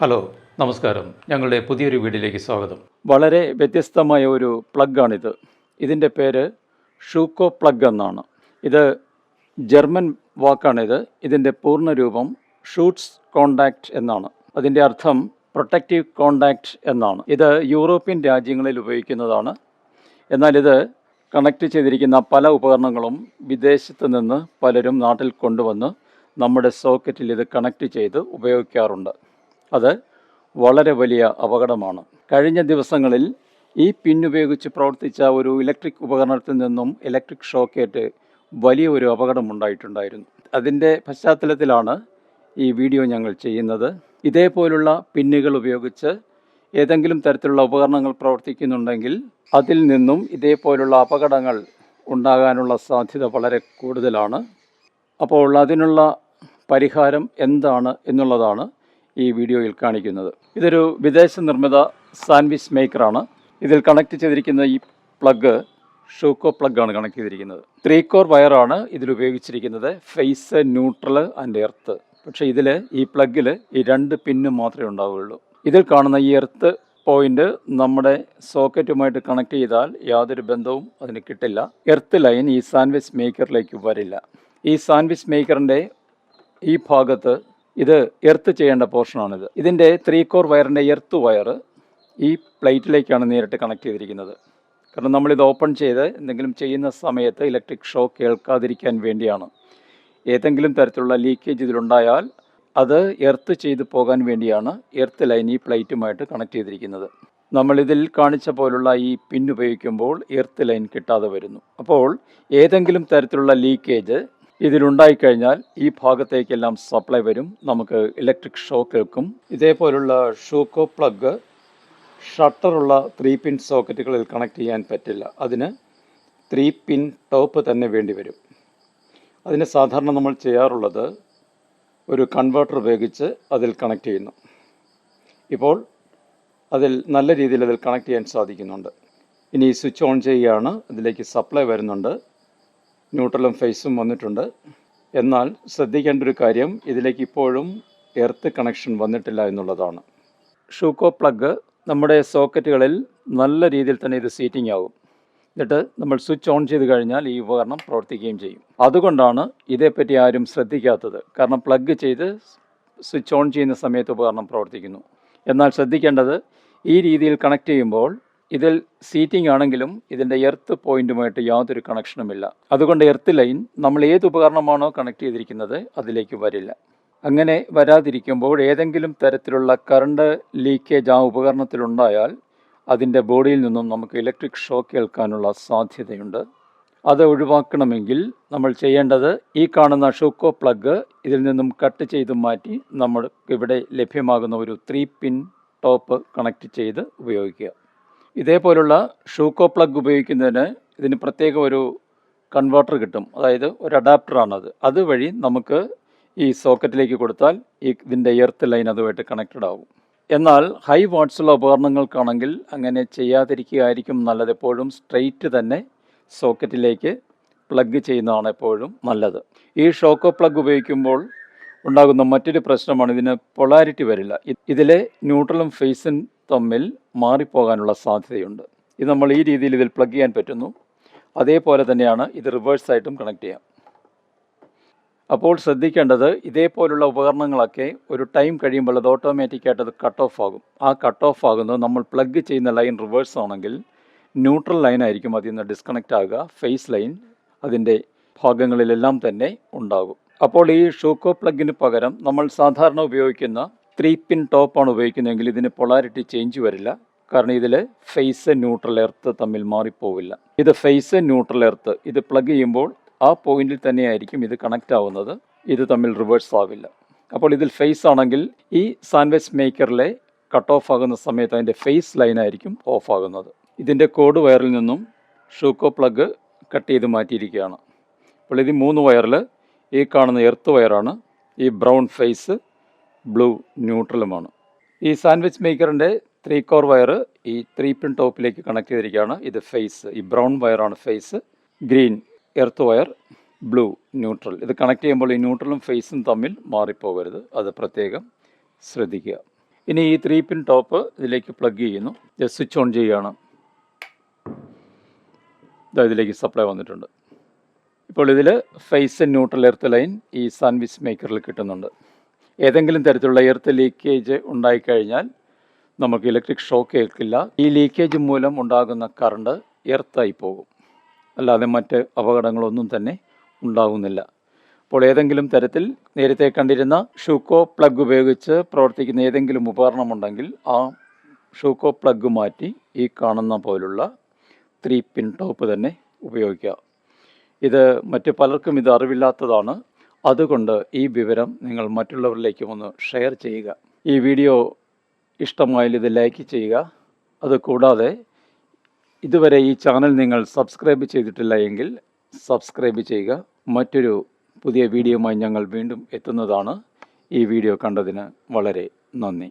Hello നമസ്കാരം. ഞങ്ങളുടെ പുതിയൊരു വീഡിയോയിലേക്ക് സ്വാഗതം. വളരെ വ്യത്യസ്തമായ ഒരു പ്ലഗാണിത്. ഇതിന്റെ പേര് ഷൂക്കോ പ്ലഗ് എന്നാണ്. ഇത് ജർമ്മൻ വാക്കാണിത്. ഇതിന്റെ പൂർണരൂപം ഷൂട്ട്സ് കോണ്ടാക്റ്റ് എന്നാണ്. അതിന്റെ അർത്ഥം പ്രൊട്ടക്റ്റീവ് കോണ്ടാക്റ്റ് എന്നാണ്. ഇത് യൂറോപ്യൻ രാജ്യങ്ങളിൽ ഉപയോഗിക്കുന്നതാണ്. എന്നാൽ ഇത് കണക്ട് ചെയ്തിരിക്കുന്ന പല ഉപകരണങ്ങളും വിദേശത്ത് നിന്ന് പലരും നാട്ടിൽ കൊണ്ടുവന്ന് നമ്മുടെ സോക്കറ്റിൽ ഇത് കണക്ട് ചെയ്ത് ഉപയോഗിക്കാറുണ്ട്. അത് വളരെ വലിയ അപകടമാണ്. കഴിഞ്ഞ ദിവസങ്ങളിൽ ഈ പിന്നുപയോഗിച്ച് പ്രവർത്തിച്ച ഒരു ഇലക്ട്രിക് ഉപകരണത്തിൽ നിന്നും ഇലക്ട്രിക് ഷോക്കേറ്റ് വലിയ ഒരു അപകടമുണ്ടായിട്ടുണ്ടായിരുന്നു. അതിന്റെ പശ്ചാത്തലത്തിലാണ് ഈ വീഡിയോ ഞങ്ങൾ ചെയ്യുന്നത്. ഇതേപോലുള്ള പിന്നുകൾ ഉപയോഗിച്ച് ഏതെങ്കിലും തരത്തിലുള്ള ഉപകരണങ്ങൾ പ്രവർത്തിക്കുന്നുണ്ടെങ്കിൽ അതിൽ നിന്നും ഇതേപോലുള്ള അപകടങ്ങൾ ഉണ്ടാകാനുള്ള സാധ്യത വളരെ കൂടുതലാണ്. അപ്പോൾ അതിനുള്ള പരിഹാരം എന്താണ് എന്നുള്ളതാണ് ഈ വീഡിയോയിൽ കാണിക്കുന്നത്. ഇതൊരു വിദേശ നിർമ്മിത സാൻഡ്വിച്ച് മേക്കറാണ്. ഇതിൽ കണക്ട് ചെയ്തിരിക്കുന്ന ഈ പ്ലഗ് ഷൂക്കോ പ്ലഗ് ആണ് കണക്ട് ചെയ്തിരിക്കുന്നത്. ത്രീ കോർ വയറാണ് ഇതിൽ ഉപയോഗിച്ചിരിക്കുന്നത്. Phase neutral and earth. പക്ഷെ ഇതിൽ ഈ പ്ലഗിൽ ഈ രണ്ട് പിന്നും മാത്രമേ ഉണ്ടാവുകയുള്ളൂ. ഇതിൽ കാണുന്ന ഈ എർത്ത് പോയിന്റ് നമ്മുടെ സോക്കറ്റുമായിട്ട് കണക്ട് ചെയ്താൽ യാതൊരു ബന്ധവും അതിന് കിട്ടില്ല. എർത്ത് ലൈൻ ഈ സാൻഡ്വിച്ച് മേക്കറിലേക്ക് വരില്ല. ഈ സാൻഡ്വിച്ച് മേക്കറിന്റെ ഈ ഭാഗത്ത് ഇത് എർത്ത് ചെയ്യേണ്ട പോർഷനാണിത്. ഇതിന്റെ ത്രീ കോർ വയറിന്റെ എർത്ത് വയർ ഈ പ്ലേറ്റിലേക്കാണ് നേരിട്ട് കണക്ട് ചെയ്തിരിക്കുന്നത്. കാരണം നമ്മളിത് ഓപ്പൺ ചെയ്ത് എന്തെങ്കിലും ചെയ്യുന്ന സമയത്ത് ഇലക്ട്രിക് ഷോക്ക് കേൾക്കാതിരിക്കാൻ വേണ്ടിയാണ്. ഏതെങ്കിലും തരത്തിലുള്ള ലീക്കേജ് ഇതിലുണ്ടായാൽ അത് എർത്ത് ചെയ്ത് പോകാൻ വേണ്ടിയാണ് എർത്ത് ലൈൻ ഈ പ്ലേറ്റുമായിട്ട് കണക്ട് ചെയ്തിരിക്കുന്നത്. നമ്മളിതിൽ കാണിച്ച പോലുള്ള ഈ പിൻ ഉപയോഗിക്കുമ്പോൾ എർത്ത് ലൈൻ കിട്ടാതെ വരുന്നു. അപ്പോൾ ഏതെങ്കിലും തരത്തിലുള്ള ലീക്കേജ് ഇതിലുണ്ടായിക്കഴിഞ്ഞാൽ ഈ ഭാഗത്തേക്കെല്ലാം സപ്ലൈ വരും. നമുക്ക് ഇലക്ട്രിക് ഷോക്ക് കേൾക്കും. ഇതേപോലുള്ള ഷൂക്കോ പ്ലഗ് ഷട്ടറുള്ള ത്രീ പിൻ സോക്കറ്റുകളിൽ കണക്ട് ചെയ്യാൻ പറ്റില്ല. അതിന് ത്രീ പിൻ ടോപ്പ് തന്നെ വേണ്ടി വരും. അതിന് സാധാരണ നമ്മൾ ചെയ്യാറുള്ളത് ഒരു കൺവേർട്ടർ ഉപയോഗിച്ച് അതിൽ കണക്ട് ചെയ്യുന്നു. ഇപ്പോൾ അതിൽ നല്ല രീതിയിൽ അതിൽ കണക്ട് ചെയ്യാൻ സാധിക്കുന്നുണ്ട്. ഇനി സ്വിച്ച് ഓൺ ചെയ്യുകയാണ്. അതിലേക്ക് സപ്ലൈ വരുന്നുണ്ട്. ന്യൂട്രലും ഫേസും വന്നിട്ടുണ്ട്. എന്നാൽ ശ്രദ്ധിക്കേണ്ട ഒരു കാര്യം ഇതിലേക്ക് ഇപ്പോഴും എർത്ത് കണക്ഷൻ വന്നിട്ടില്ല എന്നുള്ളതാണ്. ഷൂക്കോ പ്ലഗ് നമ്മുടെ സോക്കറ്റുകളിൽ നല്ല രീതിയിൽ തന്നെ ഇത് സീറ്റിംഗ് ആകും. എന്നിട്ട് നമ്മൾ സ്വിച്ച് ഓൺ ചെയ്ത് കഴിഞ്ഞാൽ ഈ ഉപകരണം പ്രവർത്തിക്കുകയും ചെയ്യും. അതുകൊണ്ടാണ് ഇതേപ്പറ്റി ആരും ശ്രദ്ധിക്കാത്തത്. കാരണം പ്ലഗ് ചെയ്ത് സ്വിച്ച് ഓൺ ചെയ്യുന്ന സമയത്ത് ഉപകരണം പ്രവർത്തിക്കുന്നു. എന്നാൽ ശ്രദ്ധിക്കേണ്ടത് ഈ രീതിയിൽ കണക്ട് ചെയ്യുമ്പോൾ ഇതിൽ സീറ്റിംഗ് ആണെങ്കിലും ഇതിന്റെ എർത്ത് പോയിന്റുമായിട്ട് യാതൊരു കണക്ഷനുമില്ല അതുകൊണ്ട് എർത്ത് ലൈൻ നമ്മൾ ഏത് ഉപകരണമാണോ കണക്ട് ചെയ്തിരിക്കുന്നത് അതിലേക്ക് വരില്ല. അങ്ങനെ വരാതിരിക്കുമ്പോൾ ഏതെങ്കിലും തരത്തിലുള്ള കറണ്ട് ലീക്കേജ് ആ ഉപകരണത്തിലുണ്ടായാൽ അതിന്റെ ബോഡിയിൽ നിന്നും നമുക്ക് ഇലക്ട്രിക് ഷോക്ക് ഏൽക്കാനുള്ള സാധ്യതയുണ്ട്. അത് ഒഴിവാക്കണമെങ്കിൽ നമ്മൾ ചെയ്യേണ്ടത് ഈ കാണുന്ന ഷൂക്കോ പ്ലഗ് ഇതിൽ നിന്നും കട്ട് ചെയ്ത് മാറ്റി നമ്മൾ ഇവിടെ ലഭ്യമാകുന്ന ഒരു ത്രീ പിൻ ടോപ്പ് കണക്ട് ചെയ്ത് ഉപയോഗിക്കുക. ഇതേപോലുള്ള ഷൂക്കോ പ്ലഗ് ഉപയോഗിക്കുന്നതിന് ഇതിന് പ്രത്യേക ഒരു കൺവേർട്ടർ കിട്ടും. അതായത് ഒരു അഡാപ്റ്ററാണത് അതുവഴി നമുക്ക് ഈ സോക്കറ്റിലേക്ക് കൊടുത്താൽ ഈ ഇതിന്റെ എർത്ത് ലൈൻ അതുമായിട്ട് കണക്റ്റഡ് ആകും എന്നാൽ ഹൈ വാട്ട്സുള്ള ഉപകരണങ്ങൾക്കാണെങ്കിൽ അങ്ങനെ ചെയ്യാതിരിക്കുകയായിരിക്കും നല്ലത്. എപ്പോഴും സ്ട്രെയിറ്റ് തന്നെ സോക്കറ്റിലേക്ക് പ്ലഗ് ചെയ്യുന്നതാണ് എപ്പോഴും നല്ലത്. ഈ ഷോക്കോ പ്ലഗ് ഉപയോഗിക്കുമ്പോൾ ഉണ്ടാകുന്ന മറ്റൊരു പ്രശ്നമാണ് ഇതിന് പൊളാരിറ്റി വരില്ല. ഇതിലെ ന്യൂട്രലും ഫേസും തമ്മിൽ മാറിപ്പോകാനുള്ള സാധ്യതയുണ്ട്. ഇത് നമ്മൾ ഈ രീതിയിൽ ഇതിൽ പ്ലഗ് ചെയ്യാൻ പറ്റുന്നു. അതേപോലെ തന്നെയാണ് ഇത് റിവേഴ്സായിട്ടും കണക്ട് ചെയ്യാം. അപ്പോൾ ശ്രദ്ധിക്കേണ്ടത് ഇതേപോലുള്ള ഉപകരണങ്ങളൊക്കെ ഒരു ടൈം കഴിയുമ്പോൾ അത് ഓട്ടോമാറ്റിക്കായിട്ട് അത് കട്ട് ഓഫ് ആകും. ആ കട്ട് ഓഫ് ആകുന്നത് നമ്മൾ പ്ലഗ് ചെയ്യുന്ന ലൈൻ റിവേഴ്സ് ആണെങ്കിൽ ന്യൂട്രൽ ലൈൻ ആയിരിക്കും അതിൽ നിന്ന് ഡിസ്കണക്റ്റ് ആകുക. ഫേസ് ലൈൻ അതിന്റെ ഭാഗങ്ങളിലെല്ലാം തന്നെ ഉണ്ടാകും. അപ്പോൾ ഈ ഷൂക്കോ പ്ലഗിന് പകരം നമ്മൾ സാധാരണ ഉപയോഗിക്കുന്ന ത്രീ പിൻ ടോപ്പാണ് ഉപയോഗിക്കുന്നതെങ്കിൽ ഇതിന് പൊളാരിറ്റി ചേഞ്ച് വരില്ല. കാരണം ഇതിൽ ഫേസ് ന്യൂട്രൽ എർത്ത് തമ്മിൽ മാറിപ്പോവില്ല. ഇത് ഫേസ് ന്യൂട്രൽ എർത്ത് ഇത് പ്ലഗ് ചെയ്യുമ്പോൾ ആ പോയിന്റിൽ തന്നെയായിരിക്കും ഇത് കണക്റ്റ് ആവുന്നത്. ഇത് തമ്മിൽ റിവേഴ്സ് ആവില്ല. അപ്പോൾ ഇതിൽ ഫേസ് ആണെങ്കിൽ ഈ സാൻഡ്വിച്ച് മേക്കറിലെ കട്ട് ഓഫ് ആകുന്ന സമയത്ത് അതിന്റെ ഫേസ് ലൈനായിരിക്കും ഓഫ് ആകുന്നത്. ഇതിന്റെ കോഡ് വയറിൽ നിന്നും ഷൂക്കോ പ്ലഗ് കട്ട് ചെയ്ത് മാറ്റിയിരിക്കുകയാണ്. അപ്പോൾ ഇത് മൂന്ന് വയറിൽ ഈ കാണുന്ന എർത്ത് വയറാണ് ഈ ബ്രൗൺ ഫേസ് ബ്ലൂ ന്യൂട്രലുമാണ് ഈ സാൻഡ്വിച്ച് മേക്കറിന്റെ ത്രീ കോർ വയർ ഈ ത്രീ പിൻ ടോപ്പിലേക്ക് കണക്ട് ചെയ്തിരിക്കുകയാണ്. ഇത് ഫേസ് ഈ brown വയറാണ് phase green earth wire blue neutral ഇത് കണക്ട് ചെയ്യുമ്പോൾ ഈ ന്യൂട്രലും ഫേസും തമ്മിൽ മാറിപ്പോകരുത്. അത് പ്രത്യേകം ശ്രദ്ധിക്കുക. ഇനി ഈ ത്രീ പിൻ ടോപ്പ് ഇതിലേക്ക് പ്ലഗ് ചെയ്യുന്നു. സ്വിച്ച് ഓൺ ചെയ്യുകയാണ്. ഇതാ ഇതിലേക്ക് സപ്ലൈ വന്നിട്ടുണ്ട്. ഇപ്പോൾ ഇതിൽ ഫേസ് ന്യൂട്രൽ എർത്ത് ലൈൻ ഈ സാൻഡ്വിച്ച് മേക്കറിൽ കിട്ടുന്നുണ്ട്. ഏതെങ്കിലും തരത്തിലുള്ള എർത്ത് ലീക്കേജ് ഉണ്ടായിക്കഴിഞ്ഞാൽ നമുക്ക് ഇലക്ട്രിക് ഷോക്ക് ഏൽക്കില്ല. ഈ ലീക്കേജ് മൂലം ഉണ്ടാകുന്ന കറണ്ട് എർത്തായി പോകും. അല്ലാതെ മറ്റ് അപകടങ്ങളൊന്നും തന്നെ ഉണ്ടാകുന്നില്ല അപ്പോൾ ഏതെങ്കിലും തരത്തിൽ നേരത്തെ കണ്ടിരുന്ന ഷൂക്കോ പ്ലഗ് ഉപയോഗിച്ച് പ്രവർത്തിക്കുന്ന ഏതെങ്കിലും ഉപകരണമുണ്ടെങ്കിൽ ആ ഷൂക്കോ പ്ലഗ് മാറ്റി ഈ കാണുന്ന പോലുള്ള ത്രീ പിൻ ടോപ്പ് തന്നെ ഉപയോഗിക്കുക. ഇത് മറ്റ് പലർക്കും ഇത് അറിവില്ലാത്തതാണ്. അതുകൊണ്ട് ഈ വിവരം നിങ്ങൾ മറ്റുള്ളവരിലേക്കും ഒന്ന് ഷെയർ ചെയ്യുക. ഈ വീഡിയോ ഇഷ്ടമായാൽ ഇത് ലൈക്ക് ചെയ്യുക. അത് കൂടാതെ ഇതുവരെ ഈ ചാനൽ നിങ്ങൾ സബ്സ്ക്രൈബ് ചെയ്തിട്ടില്ല എങ്കിൽ സബ്സ്ക്രൈബ് ചെയ്യുക. മറ്റൊരു പുതിയ വീഡിയോയുമായി ഞങ്ങൾ വീണ്ടും എത്തുന്നതാണ്. ഈ വീഡിയോ കണ്ടതിന് വളരെ നന്ദി.